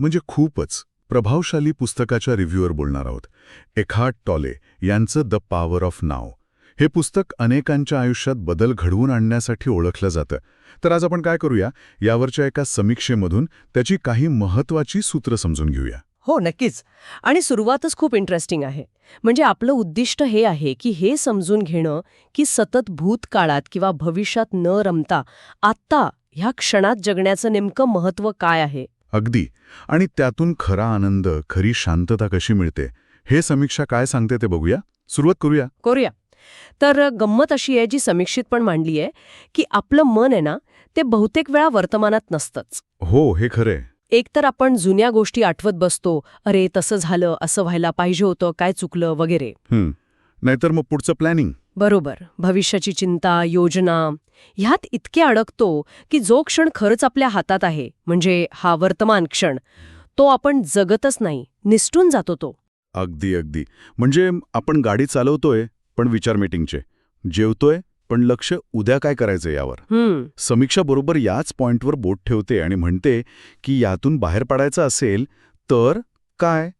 म्हणजे खूपच प्रभावशाली पुस्तकाच्या रिव्ह्यूवर बोलणार आहोत. एखाट टॉले यांचं द पॉवर ऑफ नाव. हे पुस्तक अनेकांच्या आयुष्यात बदल घडवून आणण्यासाठी ओळखलं जातं. तर आज आपण काय करूया? यावरच्या एका समीक्षेमधून त्याची काही महत्वाची सूत्र समजून घेऊया. हो नक्कीच. आणि सुरुवातच खूप इंटरेस्टिंग आहे. म्हणजे आपलं उद्दिष्ट हे आहे की हे समजून घेणं की सतत भूतकाळात किंवा भविष्यात न रमता आत्ता ह्या क्षणात जगण्याचं नेमकं महत्त्व काय आहे? अगदी. आणि त्यातून खरा आनंद खरी शांतता कशी मिळते हे समीक्षा काय सांगते ते बघूया. सुरुवात करूया. करूया. तर गंमत अशी आहे जी समीक्षित पण मांडली आहे की आपलं मन आहे ना ते बहुतेक वेळा वर्तमानात नसतंच. हो हे खरंय एकतर आपण जुन्या गोष्टी आठवत बसतो अरे तसं झालं असं व्हायला पाहिजे होतं काय चुकलं वगैरे. नाहीतर मग पुढचं प्लॅनिंग बरोबर. भविष्याची चिंता योजना ह्यात इतके अडकतो की जो क्षण खरंच आपल्या हातात आहे म्हणजे हा वर्तमान क्षण तो आपण जगतच नाही निसटून जातो तो. अगदी अगदी. म्हणजे आपण गाडी चालवतोय पण विचार मीटिंगचे जेवतोय पण लक्ष उद्या काय करायचं यावर. समीक्षा बरोबर याच पॉइंटवर बोट ठेवते आणि म्हणते की यातून बाहेर पडायचं असेल तर काय?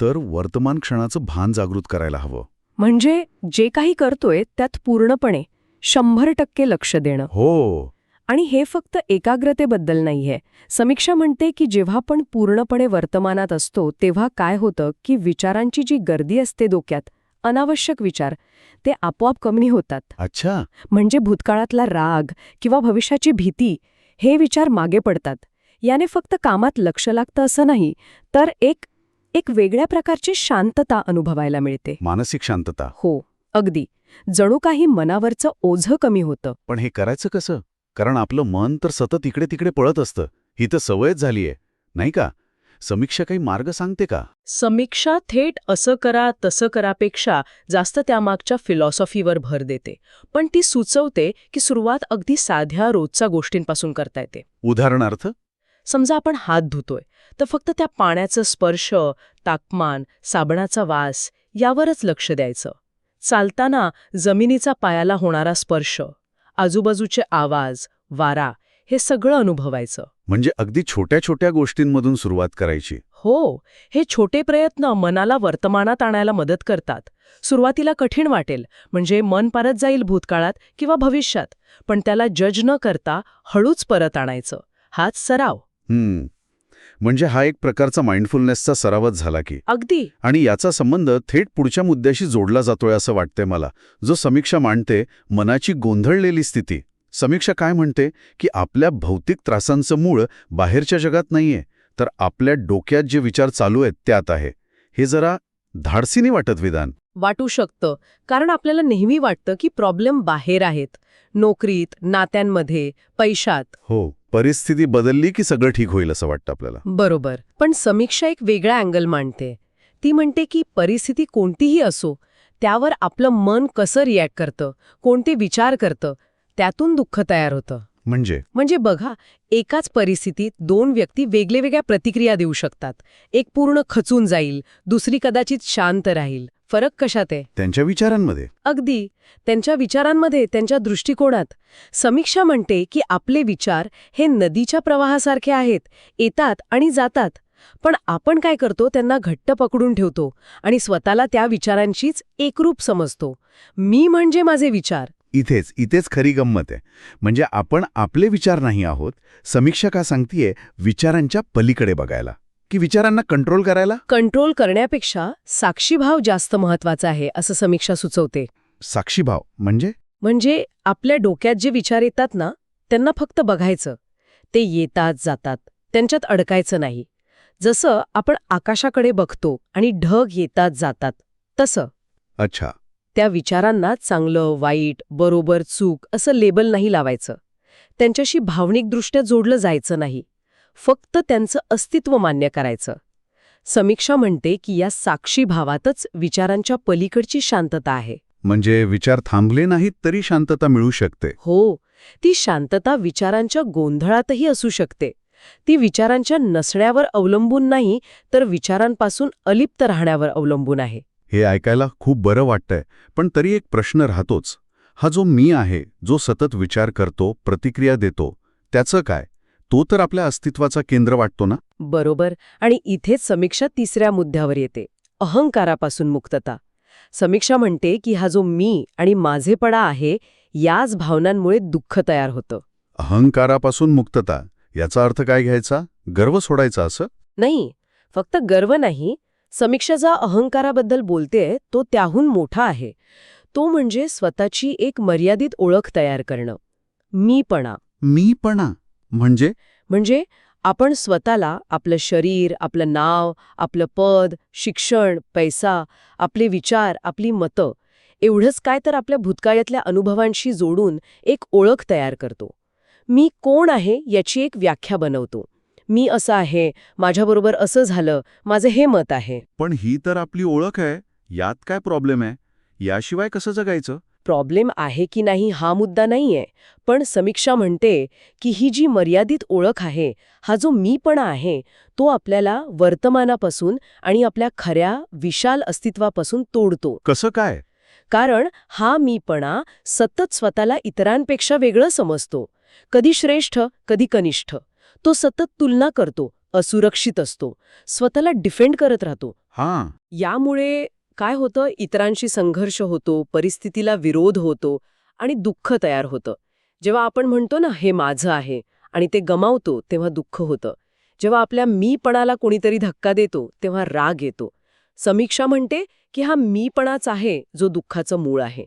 तर वर्तमान क्षणाचं भान जागृत करायला हवं. म्हणजे जे काही करतोय त्यात पूर्णपणे शंभर टक्के लक्ष देणं. हो. आणि हे फक्त एकाग्रतेबद्दल नाहीये. समीक्षा म्हणते की जेव्हा आपण पूर्णपणे वर्तमानात असतो तेव्हा काय होतं की विचारांची जी गर्दी असते डोक्यात अनावश्यक विचार ते आपोआप कमी होतात. अच्छा. म्हणजे भूतकाळातला राग किंवा भविष्याची भीती हे विचार मागे पडतात. याने फक्त कामात लक्ष लागतं असं नाही तर एक एक वेगळ्या प्रकारची शांतता अनुभवायला मिळते. मानसिक शांतता. हो अगदी. जणू काही मनावरचं ओझं कमी होतं. पण हे करायचं कसं? कारण आपलं मन तर सतत इकडे तिकडे पळत असतं. ही तर सवयच झालीये. नाही का? समीक्षा काही मार्ग सांगते का? समीक्षा थेट असं करा तसं करापेक्षा जास्त त्यामागच्या फिलॉसॉफीवर भर देते. पण ती सुचवते की सुरुवात अगदी साध्या रोजच्या गोष्टींपासून करता येते. उदाहरणार्थ? समजा आपण हात धुतोय तर फक्त त्या पाण्याचं स्पर्श तापमान साबणाचा वास यावरच लक्ष द्यायचं. चालताना जमिनीचा पायाला होणारा स्पर्श आजूबाजूचे आवाज वारा हे सगळं अनुभवायचं. म्हणजे अगदी छोट्या छोट्या गोष्टींमधून सुरुवात करायची. हो हे छोटे प्रयत्न मनाला वर्तमानात आणायला मदत करतात. सुरुवातीला कठीण वाटेल म्हणजे मन परत जाईल भूतकाळात किंवा भविष्यात पण त्याला जज न करता हळूच परत आणायचं. हाच सराव. हम्म. म्हणजे हा एक प्रकारचा माइंडफुलनेसचा सरावच झाला की. अगदी. आणि याचा संबंध थेट पुढच्या मुद्द्याशी जोडला जातोय असं वाटतंय मला. जो समीक्षा मांडते मनाची गोंधळलेली स्थिती. समीक्षा काय म्हणते? की आपल्या भौतिक त्रासांचं मूळ बाहेरच्या जगात नाहीये तर आपल्या डोक्यात जे विचार चालू आहेत त्यात आहे. हे जरा धाडसीने वाटत विधान. वाटू शकतं. कारण आपल्याला नेहमी वाटतं की प्रॉब्लेम बाहेर आहेत. नोकरीत नात्यांमध्ये पैशात. हो. परिस्थिती बदलली की सगळं ठीक होईल असं वाटतं आपल्याला? बरोबर. पण समीक्षा एक वेगळा अँगल मांडते. ती म्हणते की परिस्थिती कोणतीही असो त्यावर आपलं मन कसं रिॲक्ट करतं कोणते विचार करतं त्यातून दुःख तयार होतं. म्हणजे? म्हणजे बघा एकाच परिस्थितीत दोन व्यक्ती वेगळे वेगळ्या प्रतिक्रिया देऊ शकतात. एक पूर्ण खचून जाईल दुसरी कदाचित शांत राहील. फरक कशात आहे त्यांच्या विचारांमध्ये. अगदी. त्यांच्या विचारांमध्ये त्यांच्या दृष्टिकोनात. समीक्षा म्हणते की आपले विचार हे नदीच्या प्रवाहासारखे आहेत येतात आणि जातात. पण आपण काय करतो त्यांना घट्ट पकडून ठेवतो आणि स्वतःला त्या विचारांशीच एकरूप समजतो. मी म्हणजे माझे विचार. इथेच इथेच खरी गंमत आहे. म्हणजे आपण आपले विचार नाही आहोत समीक्षा का सांगतीये विचारांच्या पलीकडे बघायला. की विचारांना कंट्रोल करायला? कंट्रोल करण्यापेक्षा साक्षीभाव जास्त महत्त्वाचा आहे असं समीक्षा सुचवते. साक्षीभाव म्हणजे? म्हणजे आपल्या डोक्यात जे विचार येतात ना त्यांना फक्त बघायचं. ते येतात जातात. त्यांच्यात अडकायचं नाही. जसं आपण आकाशाकडे बघतो आणि ढग येतात जातात तसं. अच्छा. त्या विचारांना चांगलं वाईट बरोबर चूक असं लेबल नाही लावायचं. त्यांच्याशी भावनिकदृष्ट्या जोडलं जायचं नाही. फक्त त्यांचं अस्तित्व मान्य करायचं. समीक्षा म्हणते की या साक्षी भावातच विचारांच्या पलीकडची शांतता आहे. म्हणजे विचार थांबले नाहीत तरी शांतता मिळू शकते. हो ती शांतता विचारांच्या गोंधळातही असू शकते. ती विचारांच्या नसण्यावर अवलंबून नाही तर विचारांपासून अलिप्त राहण्यावर अवलंबून आहे. हे ऐकायला खूप बरं वाटतंय पण तरी एक प्रश्न राहतोच. हा जो मी आहे जो सतत विचार करतो प्रतिक्रिया देतो त्याचं काय? तो तर आपल्या अस्तित्वाचा केंद्र वाटतो ना? बरोबर. आणि इथेच समीक्षा तिसऱ्या मुद्द्यावर येते. अहंकारापासून मुक्तता. समीक्षा म्हणते की हा जो मी आणि माझेपणा आहे याच भावनांमुळे दुःख तयार होतं. अहंकारापासून मुक्तता. याचा अर्थ काय घ्यायचा? गर्व सोडायचा असं? नाही. फक्त गर्व नाही. समीक्षा जा अहंकाराबद्दल बोलतेय तो त्याहून मोठा आहे. तो म्हणजे स्वतःची एक मर्यादित ओळख तयार करणं. मीपणा. मीपणा. म्हणजे? म्हणजे आपण स्वतःला आपलं शरीर आपलं नाव आपलं पद शिक्षण पैसा आपले विचार आपली मतं एवढंच काय तर आपल्या भूतकाळातल्या अनुभवांशी जोडून एक ओळख तयार करतो. मी कोण आहे याची एक व्याख्या बनवतो. मी असं आहे माझ्याबरोबर असं झालं माझं हे मत आहे. पण ही तर आपली ओळख आहे. यात काय प्रॉब्लेम आहे? याशिवाय कसं जगायचं? प्रॉब्लेम आहे की नाही हा मुद्दा नाहीये. पण समीक्षा म्हणते की ही जी मर्यादित ओळख आहे हा जो मीपणा आहे तो आपल्याला वर्तमानापासून आणि आपल्या खऱ्या विशाल अस्तित्वापासून तोडतो. कसं काय? कारण हा मीपणा सतत स्वतःला इतरांपेक्षा वेगळं समजतो. कधी श्रेष्ठ कधी कनिष्ठ. तो सतत तुलना करतो असुरक्षित असतो. स्वतःला डिफेंड करत राहतो. हां. यामुळे काय होतं? इतरांशी संघर्ष होतो परिस्थितीला विरोध होतो आणि दुःख तयार होतं. जेव्हा आपण म्हणतो ना हे माझं आहे आणि ते गमावतो तेव्हा दुःख होतं. जेव्हा आपल्या मीपणाला कोणीतरी धक्का देतो तेव्हा राग येतो. समीक्षा म्हणते की हा मीपणाच आहे जो दुःखाचं मूळ आहे.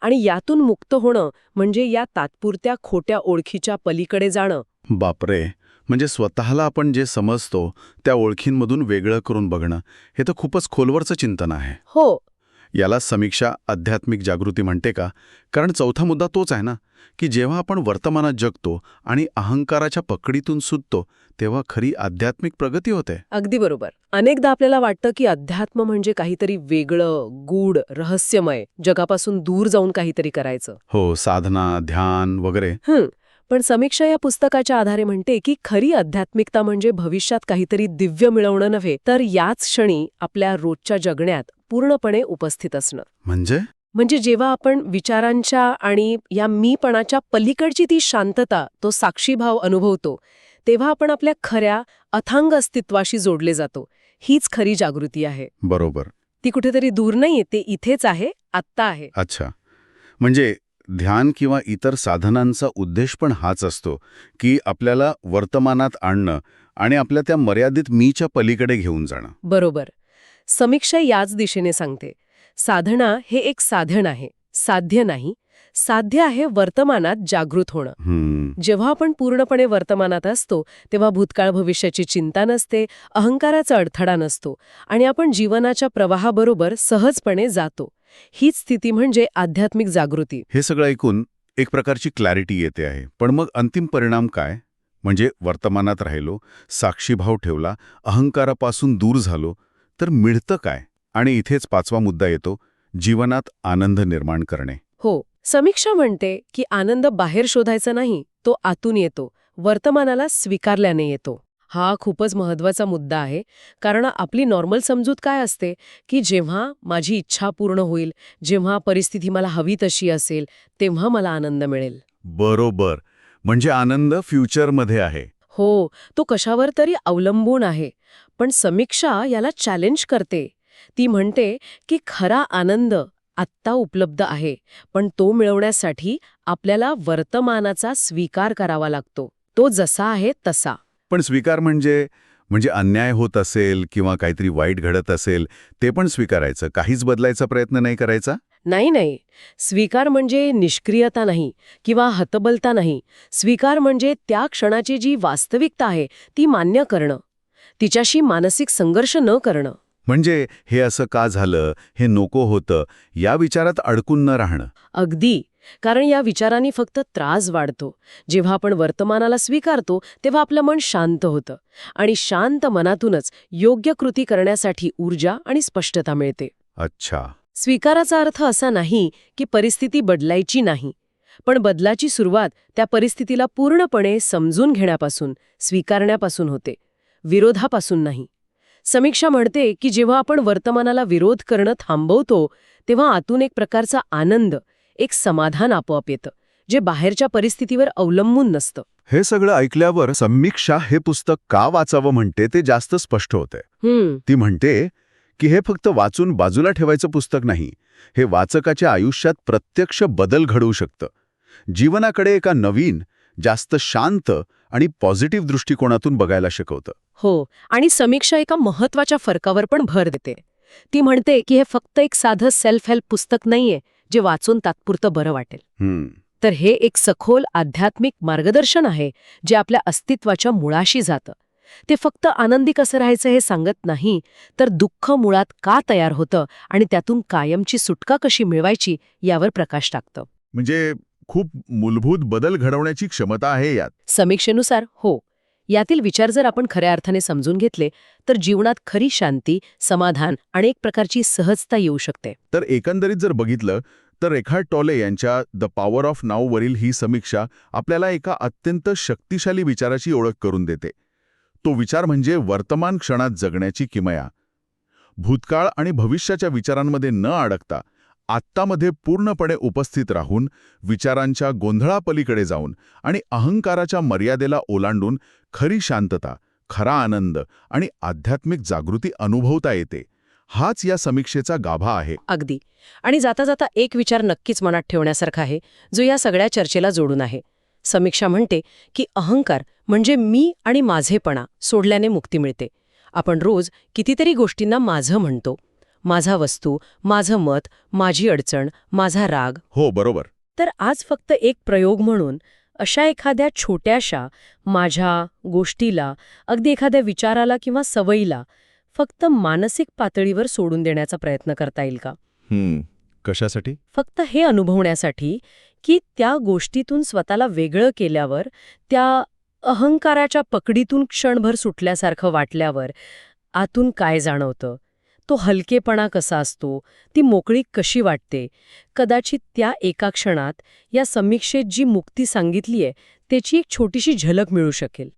आणि यातून मुक्त होणं म्हणजे या तात्पुरत्या खोट्या ओळखीच्या पलीकडे जाणं. बापरे! म्हणजे स्वतःला आपण जे समजतो त्या ओळखींमधून वेगळं करून बघणं हे तर खूपच खोलवरचं चिंतन आहे. हो. याला समीक्षा आध्यात्मिक जागृती म्हणते का? कारण चौथा मुद्दा तोच आहे ना की जेव्हा आपण वर्तमानात जगतो आणि अहंकाराच्या पकडीतून सुटतो तेव्हा खरी आध्यात्मिक प्रगती होते. अगदी बरोबर. अनेकदा आपल्याला वाटतं की अध्यात्म म्हणजे काहीतरी वेगळं गूढ रहस्यमय जगापासून दूर जाऊन काहीतरी करायचं. हो साधना ध्यान वगैरे. पण समीक्षा या पुस्तकाच्या आधारे म्हणते की खरी आध्यात्मिकता म्हणजे भविष्यात काहीतरी दिव्य मिळवणं नव्हे तर याच क्षणी आपल्या रोजच्या जगण्यात पूर्णपणे उपस्थित असणं. म्हणजे? म्हणजे जेव्हा आपण विचारांच्या आणि या मीपणाच्या पलीकडची ती शांतता तो साक्षीभाव अनुभवतो तेव्हा आपण आपल्या खऱ्या अथांग अस्तित्वाशी जोडले जातो. हीच खरी जागृती आहे. बरोबर. ती कुठेतरी दूर नाहीये ते इथेच आहे आत्ता आहे. अच्छा. म्हणजे ध्यान किंवा इतर साधनांचा उद्देश पण हाच असतो की आपल्याला वर्तमानात आणणं आणि आपल्या त्या मर्यादित मीच्या पलीकडे घेऊन जाणं. बरोबर. समीक्षा याच दिशेने सांगते. साधना हे एक साधन आहे साध्य नाही साध्य आहे वर्तमानात जागृत होणं. जेव्हा आपण पूर्णपणे वर्तमानात असतो तेव्हा भूतकाळ भविष्याची चिंता नसते अहंकाराचा अडथळा नसतो आणि आपण जीवनाच्या प्रवाहाबरोबर सहजपणे जातो. हीच स्थिती म्हणजे आध्यात्मिक जागृती. हे सगळं ऐकून एक प्रकारची क्लॅरिटी येते आहे. पण मग अंतिम परिणाम काय? म्हणजे वर्तमानात राहिलो साक्षीभाव ठेवला अहंकारापासून दूर झालो तर मिळतं काय? आणि इथेच पाचवा मुद्दा येतो जीवनात आनंद निर्माण करणे. हो. समीक्षा म्हणते की आनंद बाहेर शोधायचा नाही तो आतून येतो वर्तमानाला स्वीकारल्याने येतो. हा खूपच महत्त्वाचा मुद्दा आहे कारण आपली नॉर्मल समजूत काय असते की जेव्हा माझी इच्छा पूर्ण होईल जेव्हा परिस्थिती मला हवी तशी असेल तेव्हा मला आनंद मिळेल. बरोबर. म्हणजे आनंद फ्युचरमध्ये आहे. हो तो कशावर तरी अवलंबून आहे पण समीक्षा याला चॅलेंज करते. ती म्हणते की खरा आनंद आत्ता उपलब्ध आहे पण तो मिळवण्यासाठी आपल्याला वर्तमानाचा स्वीकार करावा लागतो. तो जसा आहे तसा. पण स्वीकार म्हणजे म्हणजे अन्याय होत असेल किंवा काहीतरी वाईट घडत असेल ते पण स्वीकारायचं. काहीच बदलायचा प्रयत्न नाही करायचा? नाही नाही. स्वीकार म्हणजे निष्क्रियता नाही किंवा हतबलता नाही. स्वीकार म्हणजे त्या क्षणाची जी वास्तविकता आहे ती मान्य करणं. तिच्याशी मानसिक संघर्ष न करणं. म्हणजे हे असं का झालं? हे नको होतं? या विचारात अडकून न राहणं. अगदी. कारण या विचारांनी फक्त त्रास वाढतो. जेव्हा आपण वर्तमानाला स्वीकारतो तेव्हा आपलं मन शांत होतं. आणि शांत मनातूनच योग्य कृती करण्यासाठी ऊर्जा आणि स्पष्टता मिळते. अच्छा. स्वीकाराचा अर्थ असा नाही की परिस्थिती बदलायची नाही. पण बदलाची सुरुवात त्या परिस्थितीला पूर्णपणे समजून घेण्यापासून स्वीकारण्यापासून होते. विरोधापासून नाही. समीक्षा म्हणते की जेव्हा आपण वर्तमानाला विरोध करणं थांबवतो तेव्हा आतून एक प्रकारचा आनंद एक समाधान आपोआप येतं जे बाहेरच्या परिस्थितीवर अवलंबून नसतं. हे सगळं ऐकल्यावर समीक्षा हे पुस्तक का वाचावं म्हणते ते जास्त स्पष्ट होते. ती म्हणते की हे फक्त वाचून बाजूला ठेवायचं पुस्तक नाही हे वाचकाच्या आयुष्यात प्रत्यक्ष बदल घडवू शकतं. जीवनाकडे एका नवीन जास्त शांत आणि पॉझिटिव्ह दृष्टिकोनातून बघायला शिकवतं. हो आणि समीक्षा एका महत्त्वाच्या फरकावर पण भर देते. ती म्हणते की हे फक्त एक साधं सेल्फ हेल्प पुस्तक नाहीये जे वाचून तात्पुरतं बरं वाटेल. तर हे एक सखोल आध्यात्मिक मार्गदर्शन आहे जे आपल्या अस्तित्वाच्या मुळाशी जातं. ते फक्त आनंदी कसं राहायचं हे सांगत नाही तर दुःख मुळात का तयार होतं आणि त्यातून कायमची सुटका कशी मिळवायची यावर प्रकाश टाकतं. म्हणजे खूप मूलभूत बदल घडवण्याची क्षमता आहे यात. समीक्षेनुसार हो. यातील विचार जर आपण खऱ्या अर्थाने समजून घेतले तर जीवनात खरी शांती समाधान आणि एक प्रकारची सहजता येऊ शकते. तर एकंदरीत जर बघितलं तर रेखा टॉले यांच्या द पॉवर ऑफ नाववरील ही समीक्षा आपल्याला एका अत्यंत शक्तिशाली विचाराची ओळख करून देते. तो विचार म्हणजे वर्तमान क्षणात जगण्याची किमया. भूतकाळ आणि भविष्याच्या विचारांमध्ये न अडकता आत्तामध्ये पूर्णपणे उपस्थित राहून विचारांच्या गोंधळापलीकडे जाऊन आणि अहंकाराच्या मर्यादेला ओलांडून खरी शांतता खरा आनंद आणि आध्यात्मिक जागृती अनुभवता येते. हाच या समीक्षेचा गाभा आहे. अगदी. आणि जाता जाता एक विचार नक्कीच मनात ठेवण्यासारखा आहे जो या सगळ्या चर्चेला जोडून आहे. समीक्षा म्हणते की अहंकार म्हणजे मी आणि माझेपणा सोडल्याने मुक्ती मिळते. आपण रोज कितीतरी गोष्टींना माझं म्हणतो. माझा वस्तू माझं मत माझी अडचण माझा राग. हो बरोबर. तर आज फक्त एक प्रयोग म्हणून अशा एखाद्या छोट्याशा माझ्या गोष्टीला अगदी एखाद्या विचाराला किंवा सवयीला फक्त मानसिक पातळीवर सोडून देण्याचा प्रयत्न करता येईल का? कशासाठी? फक्त हे अनुभवण्यासाठी की त्या गोष्टीतून स्वतःला वेगळं केल्यावर त्या अहंकाराच्या पकडीतून क्षणभर सुटल्यासारखं वाटल्यावर आतून काय जाणवतं? तो हलकेपणा कसा असतो ती मोकळीक कशी वाटते कदाचित त्या एका क्षणात या समीक्षेत जी मुक्ती सांगितलीये त्याची एक छोटीशी झलक मिळू शकेल.